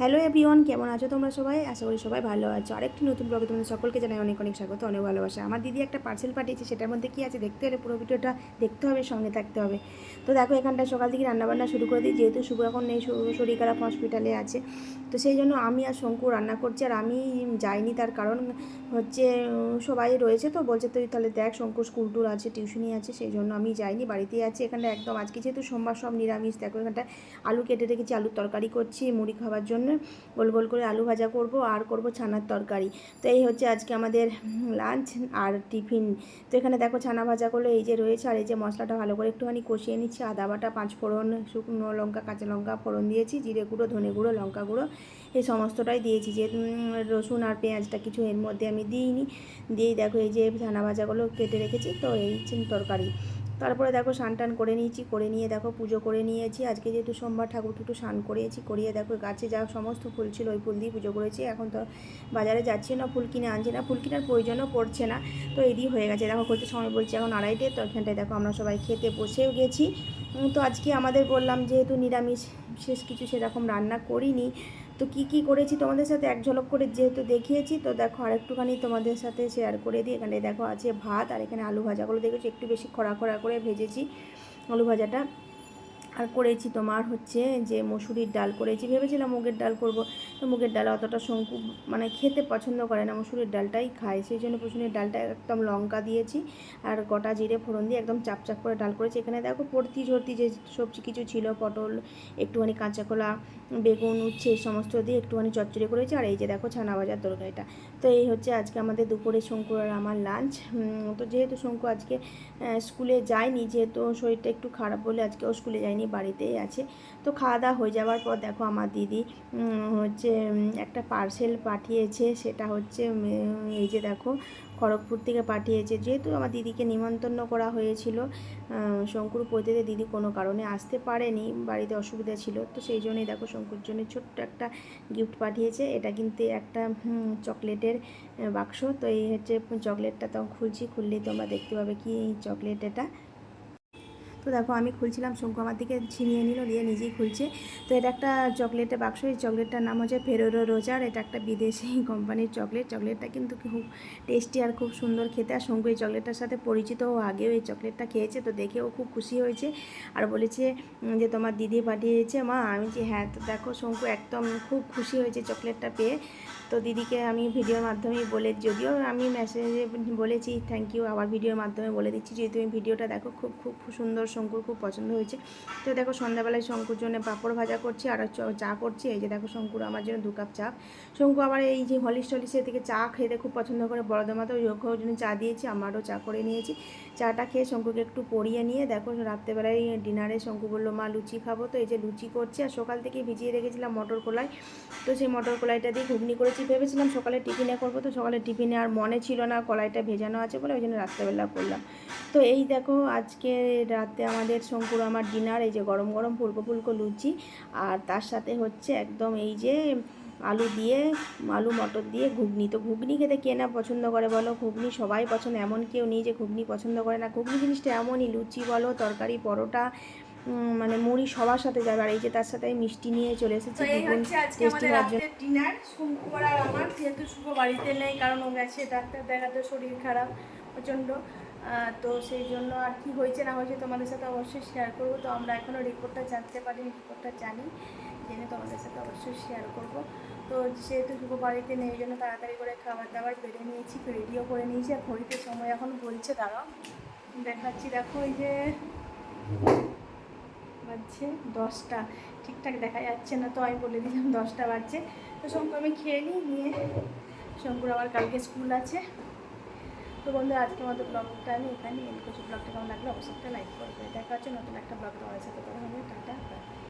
Hello everyone, কেমন আছো তোমরা সবাই? আশা করি সবাই ভালো আছো। আরেকটি নতুন ব্লগে তোমাদের সকলকে জানাই অনেক অনেক স্বাগত, অনেক ভালোবাসা। আমার দিদি একটা পার্সেল পাঠিয়েছে, সেটার মধ্যে কী আছে দেখতে হলে পুরো ভিডিওটা দেখতে হবে, সঙ্গে থাকতে হবে। তো দেখো, এখানটায় সকাল থেকে রান্নাবান্না শুরু করে দিই, যেহেতু শুভ এখন নেই শরীর খারাপ হসপিটালে আছে। তো সেই জন্য আমি আর শঙ্কু রান্না করছি, আর আমি যাইনি। তার কারণ হচ্ছে, সবাই রয়েছে তো, বলছে তুই তাহলে দেখ, শঙ্কুর স্কুল টুর আছে টিউশনই আছে, সেই জন্য আমি যাইনি, বাড়িতেই আছি এখানটা একদম। আজকে যেহেতু সোমবার সব নিরামিষ, দেখো এখানটা আলু কেটে রেখেছি, আলুর তরকারি করছি, মুড়ি খাওয়ার জন্য। গোল গোল করে আলু ভাজা করব আর করব ছানার তরকারি। তো এই হচ্ছে আজকে আমাদের লাঞ্চ আর টিফিন তো এখানে দেখো ছানা ভাজা করল এই যে রয়েছে আর এই যে মশলাটা ভালো করে একটুখানি কষিয়ে নিচ্ছি। আদা বাটা, পাঁচ ফোড়ন, শুকনো লঙ্কা, কাঁচা লঙ্কা ফোড়ন দিয়েছি, জিরে গুঁড়ো, ধনে গুঁড়ো, লঙ্কা গুঁড়ো, এই সমস্তটাই দিয়েছি। যে রসুন আর পেঁয়াজটা কিছু এর মধ্যে আমি দিইনি। দিয়েই দেখো এই যে ছানা ভাজাগুলো কেটে রেখেছি। তো এই তরকারি। তারপরে দেখো স্নান টান করে নিয়েছি, করে নিয়ে দেখো পুজো করে নিয়েছি। আজকে যেহেতু সোমবার, ঠাকুর টুকু স্নান করিয়েছি, করিয়ে দেখো গাছে যা সমস্ত ফুল ছিল ওই ফুল দিয়ে পুজো করেছি। এখন তো বাজারে যাচ্ছি না, ফুল কিনে আনছি না, ফুল কেনার প্রয়োজনও পড়ছে না। তো এদিই হয়ে গেছে। দেখো করতে সময় বলছি এখন আড়াইটে, তো এখানটায় দেখো আমরা সবাই খেতে বসেও গেছি। তো আজকে আমাদের বললাম যেহেতু নিরামিষ, বিশেষ কিছু সেরকম রান্না করিনি। তো কি কি করেছি তোমাদের সাথে? এক ঝলক করে যেহেতু দেখিয়েছি, তো দেখো আর একটুখানি তোমাদের সাথে শেয়ার করে দিই। এখানে দেখো আছে ভাত আর এখানে আলু ভাজাগুলো দেখেছি? একটু বেশি খরা খরা করে ভেজেছি আলু ভাজাটা। আর করেছি তোমার হচ্ছে যে মসুরির ডাল করেছি। ভেবেছিলাম মুগের ডাল করব। তো মুগের ডাল অতটা শঙ্কু মানে খেতে পছন্দ করে না। মসুরির ডালটাই খায় সেই জন্য মসুরির ডালটা একদম লঙ্কা দিয়েছি আর গোটা জিরে ফোড়ন দিয়ে একদম চাপ চাপ করে ডাল করেছি। এখানে দেখো পড়তি ঝরতি যে সবজি কিছু ছিল, পটল, একটুখানি কাঁচা কলা, বেগুন, উচ্ছে, এই সমস্ত দিয়ে একটুখানি চচ্চড়ি করেছি। আর এই যে দেখো ছানা ভাজার তরকারিটা। তো এই হচ্ছে আজকে আমাদের দুপুরে শঙ্কু আর আমার লাঞ্চ তো যেহেতু শঙ্কু আজকে স্কুলে যায়নি, যেহেতু শরীরটা একটু খারাপ বলে আজকে ও স্কুলে যায়নি। বাড়িতেই আছে। তো খাওয়া দাওয়া হয়ে যাওয়ার পর দেখো আমার দিদি হচ্ছে একটা পার্সেল পাঠিয়েছে। সেটা হচ্ছে এই যে দেখো, খড়গপুর থেকে পাঠিয়েছে। যেহেতু আমার দিদিকে নিমন্ত্রণ করা হয়েছিল শঙ্কুর পৈতেতে দিদি কোনো কারণে আসতে পারেনি, বাড়িতে অসুবিধা ছিল। তো সেই জন্যই দেখো শঙ্কুর জন্য ছোট্ট একটা গিফট পাঠিয়েছে। এটা কিন্তু একটা চকলেটের বাক্স। তো এই হচ্ছে, চকলেটটা তখন খুলছি, খুললেই তোমরা দেখতে পাবে কি চকলেট এটা। তো দেখো আমি খুলছিলাম, শঙ্কু আমার দিকে ছিনিয়ে নিল, নিয়ে নিজেই খুলছে। তো এটা একটা চকলেটের বাক্স, এই চকলেটটার নাম হচ্ছে ফেরোরো রোজার। এটা একটা বিদেশি কোম্পানির চকলেট। চকলেটটা কিন্তু খুব টেস্টি আর খুব সুন্দর খেতে। আর শঙ্কু এই চকলেটটার সাথে পরিচিত ও আগেও এই চকলেটটা খেয়েছে, তো দেখে ও খুব খুশি হয়েছে। আর বলেছে যে তোমার দিদি পাঠিয়েছে মা। আমি যে হ্যাঁ তো দেখো শঙ্কু একদম খুব খুশি হয়েছে চকলেটটা পেয়ে। তো দিদিকে আমি ভিডিওর মাধ্যমেই বলে, যদিও আমি মেসেজে বলেছি থ্যাংক ইউ আবার ভিডিওর মাধ্যমে বলে দিচ্ছি যে তুমি ভিডিওটা দেখো, খুব খুব সুন্দর শঙ্কুর খুব পছন্দ হয়েছে। তো দেখো সন্ধ্যাবেলায় শঙ্কুর জন্য পাঁপড় ভাজা করছি আর চ- করছি। এই যে দেখো শঙ্কুর আমার জন্য দু কাপ চা। শঙ্কু আবার এই যে হলিস টলিসের থেকে চা খেতে খুব পছন্দ করে। বড়দামাতেও ওর জন্য চা দিয়েছি, আমারও চা করে নিয়েছি। চাটা খেয়ে শঙ্কুকে একটু পরিয়ে নিয়ে দেখো রাত্রেবেলায় ডিনারে শঙ্কু বলল, মা, লুচি খাব। তো এই যে লুচি করছি আর সকাল থেকে ভিজিয়ে রেখেছিলাম মটর কলাই। তো সেই মটর কলাইটা দিয়ে ঘুগনি করেছি। ভেবেছিলাম সকালে টিফিনে করব। তো সকালে টিফিনে আর মনে ছিল না কলাইটা ভেজানো আছে বলে ওই জন্য রাত্রেবেলা করলাম। তো এই দেখো আজকে রাতে আমাদের শঙ্কুর আমার ডিনার এই যে গরম গরম ফুলকো ফুলকো লুচি আর তার সাথে হচ্ছে একদম এই যে আলু দিয়ে আলু মটর দিয়ে ঘুগনি। তো ঘুগনি খেতে কে না পছন্দ করে বলো? ঘুগনি সবাই পছন্দ এমন কেউ নেই যে ঘুগনি পছন্দ করে না। ঘুগনি জিনিসটা এমনই লুচি বলো তরকারি পরোটা মানে মুড়ি সবার সাথে যাবে আর এই যে তার সাথে আমি মিষ্টি নিয়ে চলে এসেছি ডিনার শুক্রবার আর আমার যেহেতু শুভ বাড়িতে নেই কারণ ও গেছে ডাক্তার দেখাতে শরীর খারাপ প্রচণ্ড। তো সেই জন্য আর কি হয়েছে না হয়েছে তোমাদের সাথে অবশ্যই শেয়ার করব। তো আমরা এখনও রিপোর্টটা জানতে পারি রিপোর্টটা জানি, জেনে তোমাদের সাথে অবশ্যই শেয়ার করব। তো যেহেতু শুভ বাড়িতে নেই জন্য তাড়াতাড়ি করে খাবার দাবার বেড়ে নিয়েছি রেডিও করে নিয়েছি, আর ঘড়িতে সময় এখন বলছে, দাঁড়াও, দেখাচ্ছি, দেখো এই যে বাজছে দশটা, ঠিকঠাক দেখা যাচ্ছে না তো, আমি বলে দিলাম দশটা বাজছে। তো শঙ্কু আমি খেয়ে নিই, নিয়ে শঙ্কুর আবার কালকে স্কুল আছে। তো বন্ধু আজকে মতো ব্লগটা আমি এখানে এন করছি। ব্লগটা কেমন লাগল অবশ্যই লাইক করবে। দেখা হচ্ছে নতুন একটা ব্লগ তোমাদের সাথে। তখন আমি টাটা.